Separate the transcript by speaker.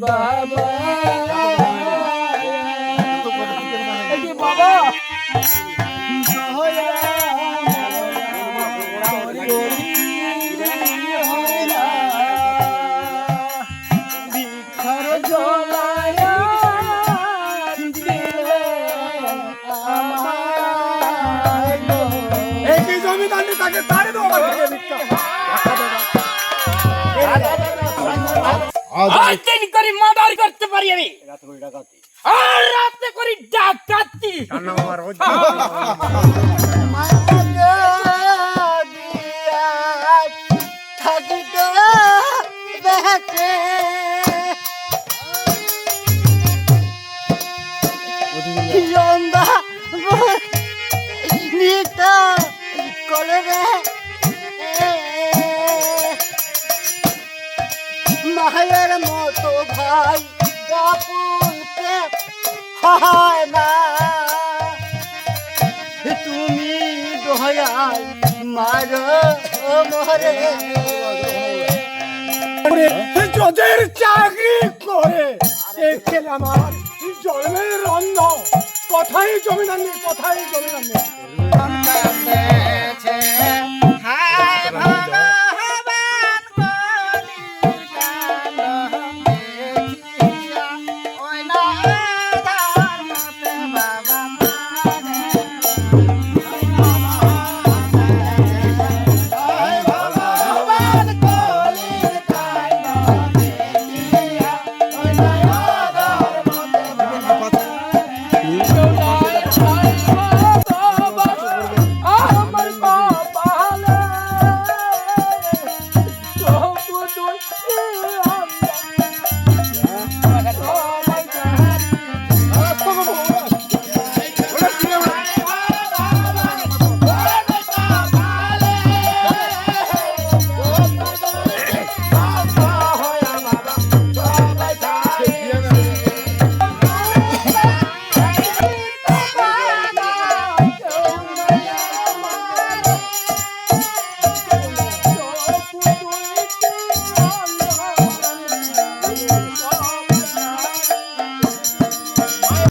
Speaker 1: বাবা বাবা
Speaker 2: তাকে তাড়ি দেবো আমার
Speaker 3: দিন করে মার্ডার করতে পারি আমি। আর রাতে করি ডাকাতি।
Speaker 1: মায়ের মতো হয় না? তুমি দয়াল মারো মরে
Speaker 2: যদি চাকরি করে। খেলে আমার জন্মের রন্ধ কথাই জমিদার নেই, কথাই জমিদার নেই।
Speaker 1: Bye.